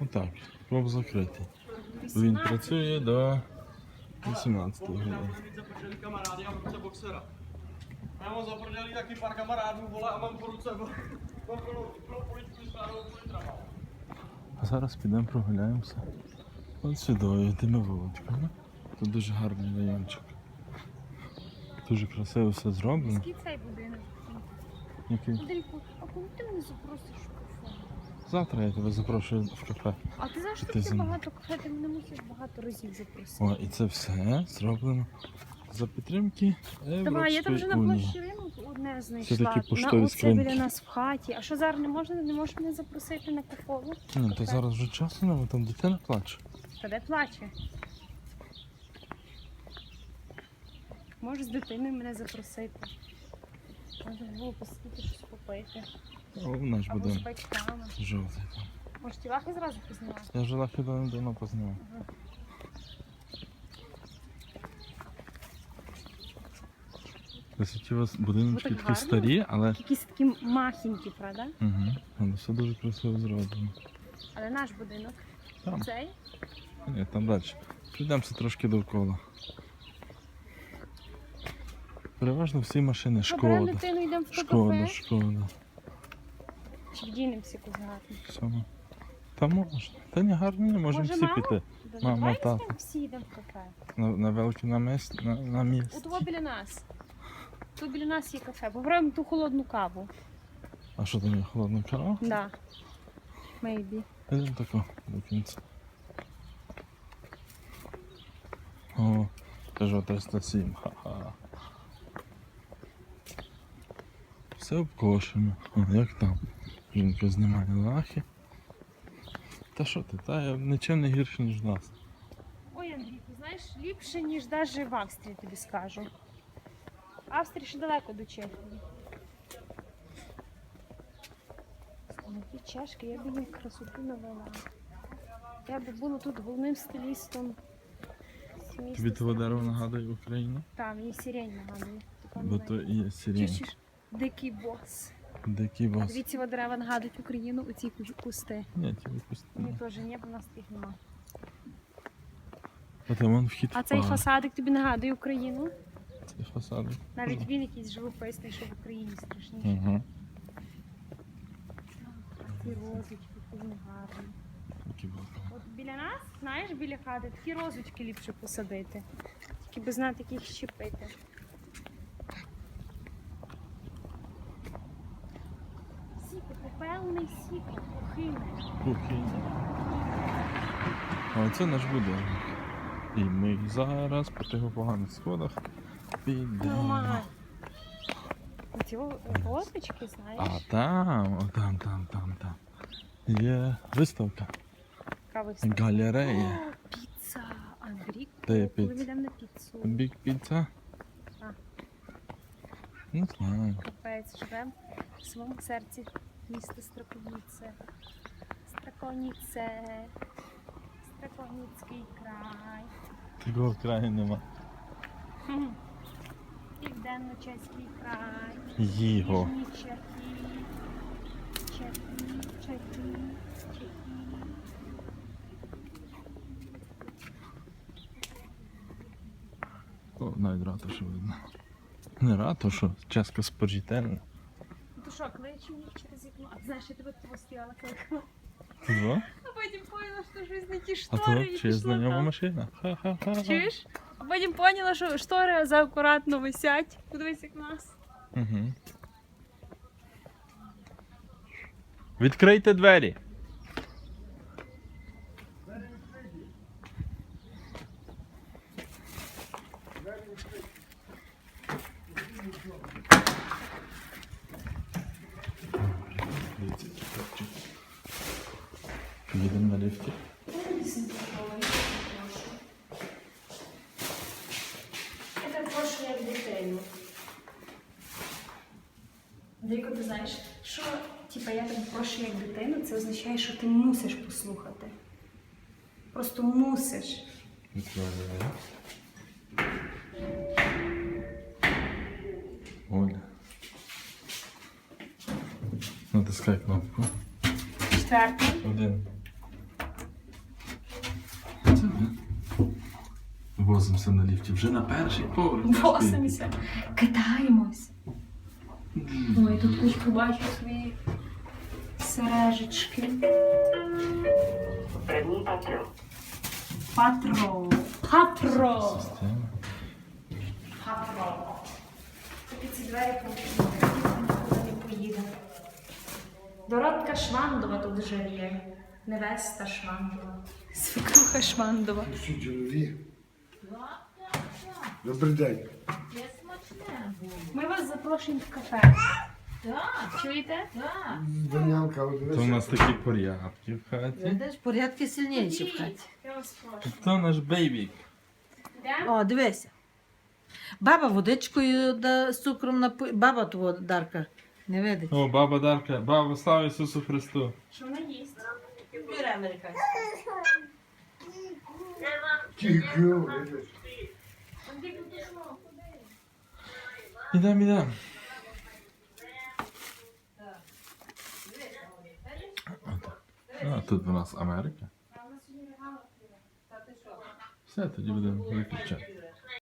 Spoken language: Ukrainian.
Отак, клуб закритий. Він працює до 18 години. Zapršeli kamarády a mám po ruce boxera. A já mám zaprdělý taky pár kamarádů, vole, a mám po ruce, bo, mám plnou, plnou poličku s párou litrama. А зараз підемо прогуляємося. От сюди, тими вуличками. Тут дуже гарний райончик. Дуже красиво все зроблено. Який цей будинок? Який? Андрійку, а коли ти мене запросиш? Завтра я тебе запрошую в кафе. А ти знаєш, Що ти ти багато кафе, ти мене мусиш багато разів запросити. О, і це все зроблено за підтримки Давай, я там вже на площі ринок одне знайшла. поштові на оце скриньки. біля нас в хаті. А що зараз не можна, не можеш мене запросити на кафову? Ні, то зараз вже часу нема, там дитина плаче. Та де плаче? Можеш з дитиною мене запросити. Може було посидіти щось попити. О, наш будинок. Жовтий. Може, ті лахи зразу познімати? Я вже лахи давно давно познімав. Ось ці у вас будиночки такі старі, але, Якісь такі махінькі, правда? угу. але все дуже красиво зроблено. Але наш будинок. Там, Цей? ні, там далі. Прийдемося трошки довкола. Переважно всі машини шкода. Шкода, шкода. Чи вдінемося якусь гарну? Всьому. Та можна. Та не гарно, не можемо Може, всі мама? піти. Да Мама, давай тато. йдемо всі йдемо в кафе. На, на велике на місці. На, на місці. От біля нас. Тут біля нас є кафе. Попробуємо ту холодну каву. А що там є холодна кава? Да. Maybe. Йдемо тако до кінця. О, Peugeot 307, ха-ха. Все обкошено. О, як там? Жінка знімає лахи. Та що ти, та я нічим не гірше, ніж в нас. Ой, Андрійку, знаєш, ліпше, ніж навіть в Австрії, тобі скажу. Австрія ще далеко до Чехії. Ті чашки, я б їм красоту навела. Я б була тут головним стилістом. Тобі того Страховиць. нагадує Україну? Там, і сирень нагадує. Бо то і є сирень. Чуєш? Дикий бос. Дикий А бас. дивіться, от дерева нагадують Україну, оці ку- кусти. Ні, ті. Вони теж ні, бо в нас таких нема. А там вон вхід А цей парк. фасадик тобі нагадує Україну? Цей фасади. Навіть він якийсь живописний, що в Україні страшніше. Угу. Ці розочки, які гарні. Такі. От біля нас, знаєш, біля хати, такі розочки ліпше посадити. Тільки би знати, як їх щепити. Попевний сік, похине. Кухня. А це наш будинок. І ми зараз по тих поганих сходах підемо. Ці знаєш, А там, о, там, там, там, там. Є виставка. яка виставка. Галерея. О, піца! Андрій, коли піца? ми йдемо на піцу. Бік піца. А. Не знаю. Капець, живемо в своєму серці міста Страковіце. Страконіце. Страконіцький край. Такого краю нема. Південно-чеський край. Його. Чехи. О, навіть ратушу видно. Не ратушу, чеська спожительна. Ну то що, кличу їх через вікно. А знаєш, я тебе того стояла кликала. Два? А потім поняла, що щось не ті А штори. то і чи пішла знайома там. машина? Ха-ха-ха. Чуєш? А потім поняла, що штори заакуратно висять. Подивись, як в нас. Угу. Відкрийте двері. Їдемо на ліфті. Це прошу як дитину. Андрійко, ти знаєш, що типа я тебе прошу як дитину, це означає, що ти мусиш послухати. Просто мусиш. Оля. Натискай кнопку. Четвертий. Один. Возимося на ліфті. Вже на перший поверх. Восимося. Катаємось. Ой, тут кучку бачу свої сережечки. Патро. Патро. Система. Патро. Тільки ці двері потрібні, нікуди не поїде. Доротка Швандова тут живе. Невеста Швандова. Свекруха Швандова. Всі чолові. Добрий день. Ми вас запрошуємо в кафе. Так, Чуєте? так. Данянка, То у нас такі порядки в хаті. Видиш, порядки сильніші в хаті. Я вас прошу. То наш бейбік. Йдемо? О, дивися. Баба водичкою да, з цукром напи... Баба твого Дарка. Не видить. О, баба Дарка, баба, слава Ісусу Христу. Що вона їсть? Бюре американське. Тільки, видиш. Ідем, ідем. Отак. А, тут у нас Америка. Все, тоді будемо виключати.